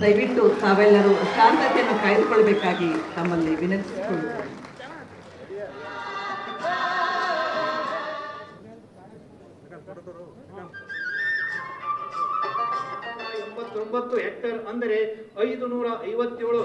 ದಯವಿಟ್ಟು ತಾವೆಲ್ಲರೂ ಶಾಂತತೆಯನ್ನು ಕಾಯ್ದುಕೊಳ್ಬೇಕಾಗಿ ತಮ್ಮಲ್ಲಿ ವಿನಂತಿಸಿಕೊಳ್ಳುತ್ತೇವೆ ಎಂಬತ್ತೊಂಬತ್ತು ಹೆಕ್ಟರ್ ಅಂದರೆ ಐದು ನೂರ ಐವತ್ತೇಳು.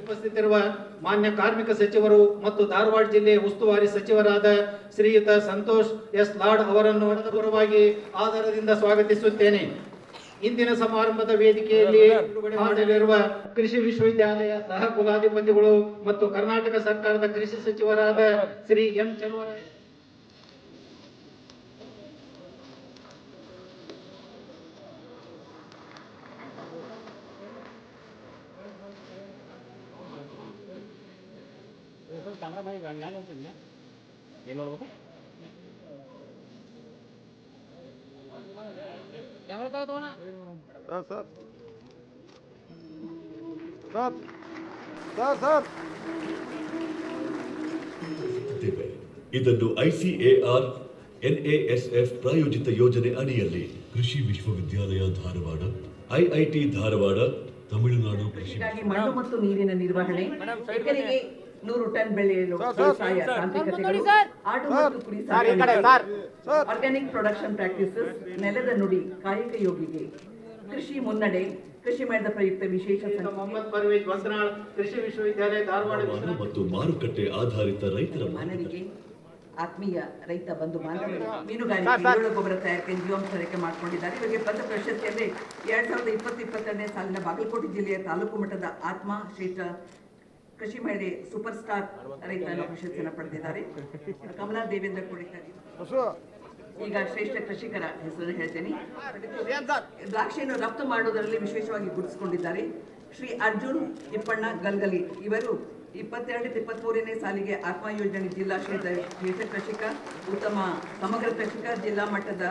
ಉಪಸ್ಥಿತಿರುವ ಮಾನ್ಯ ಕಾರ್ಮಿಕ ಸಚಿವರು ಮತ್ತು ಧಾರವಾಡ ಜಿಲ್ಲೆ ಉಸ್ತುವಾರಿ ಸಚಿವರಾದ ಶ್ರೀಯುತ ಸಂತೋಷ್ ಎಸ್ ಲಾಡ್ ಅವರನ್ನು ಪೂರ್ವವಾಗಿ ಆಧಾರದಿಂದ ಸ್ವಾಗತಿಸುತ್ತೇನೆ. ಇಂದಿನ ಸಮಾರಂಭದ ವೇದಿಕೆಯಲ್ಲಿ ಬಿಡುಗಡೆ ಮಾಡಲಿರುವ ಕೃಷಿ ವಿಶ್ವವಿದ್ಯಾಲಯ ಸಹ ಕುಲಾಧಿಪತಿಗಳು ಮತ್ತು ಕರ್ನಾಟಕ ಸರ್ಕಾರದ ಕೃಷಿ ಸಚಿವರಾದ Shri M Chaluvaraya sir sir sir sir sir ಇದ್ದೇವೆ. ಇದನ್ನು ಐಸಿಎಆರ್ ಎನ್ಎಎಸ್ಎಫ್ ಪ್ರಾಯೋಜಿತ ಯೋಜನೆ ಅಡಿಯಲ್ಲಿ ಕೃಷಿ ವಿಶ್ವವಿದ್ಯಾಲಯ ಧಾರವಾಡ ಐಐಟಿ ಧಾರವಾಡ ತಮಿಳುನಾಡು ಕೃಷಿ ಮಣ್ಣು ಮತ್ತು ನೀರಿನ ನಿರ್ವಹಣೆ ನೂರು ಟನ್ ಕುರಿ ಆರ್ಗ್ಯಾನಿಕ್ ಪ್ರೊಡಕ್ಷನ್ ಪ್ರಾಕ್ಟೀಸಸ್ ನೆಲದ ನುಡಿ ಕಾಯಕ ಯೋಗಿಗೆ. ಕೃಷಿ ಮುನ್ನಡೆ ಕೃಷಿ ಮಾಡಿದ ಪ್ರಯುಕ್ತ ವಿಶೇಷ ಸಂಚಿಕೆ ಮೊಹಮ್ಮದ್ ಪರ್ವೇಜ್ ವಂಸನಾಳ್ ಕೃಷಿ ವಿಶ್ವವಿದ್ಯಾಲಯ ಧಾರವಾಡ ಮತ್ತು ಮಾರುಕಟ್ಟೆ ಆಧಾರಿತ ರೈತರ ಮನವಿಗೆ ಆತ್ಮೀಯ ರೈತ ಬಂಧು ಬಾಂಧವರು ಮೀನುಗಾರಿಕೆ ಗೊಬ್ಬರ ತಯಾರಿಕೆ ಜೀವಾಂಶ ಮಾಡಿಕೊಂಡಿದ್ದಾರೆ. ಇವರಿಗೆ ಬಂದ ಪ್ರಶಸ್ತಿಯಲ್ಲಿ ಎರಡ್ ಸಾವಿರದ ಇಪ್ಪತ್ತು ಇಪ್ಪತ್ತೆರಡನೇ ಸಾಲಿನ ಬಾಗಲಕೋಟೆ ಜಿಲ್ಲೆಯ ತಾಲೂಕು ಮಟ್ಟದ ಆತ್ಮ ಶ್ರೇಷ್ಠ ಕೃಷಿ ಮಹಿಳೆ ಸೂಪರ್ ಸ್ಟಾರ್ ರೈತ ಪ್ರಶಸ್ತಿಯನ್ನು ಪಡೆದಿದ್ದಾರೆ. ಕಮಲಾ ದೇವೇಂದ್ರ ಕೂಡಿದ್ದಾರೆ ಈಗ ಶ್ರೇಷ್ಠ ಕೃಷಿಕರ ಹೆಸರನ್ನು ಹೇಳ್ತೇನೆ. ದ್ರಾಕ್ಷಿಯನ್ನು ರಫ್ತು ಮಾಡುವುದರಲ್ಲಿ ವಿಶೇಷವಾಗಿ ಗುರುತಿಸಿಕೊಂಡಿದ್ದಾರೆ. ಶ್ರೀ ಅರ್ಜುನ್ ತಿಪ್ಪಣ್ಣ ಗಲ್ಗಲಿ ಇವರು ಇಪ್ಪತ್ತೆರಡು ಇಪ್ಪತ್ಮೂರನೇ ಸಾಲಿಗೆ ಆತ್ಮ ಯೋಜನೆ ಜಿಲ್ಲಾ ಶ್ರೇಷ್ಠ ಶ್ರೇಷ್ಠ ಕೃಷಿಕ ಉತ್ತಮ ಸಮಗ್ರ ಕೃಷಿಕ ಜಿಲ್ಲಾ ಮಟ್ಟದ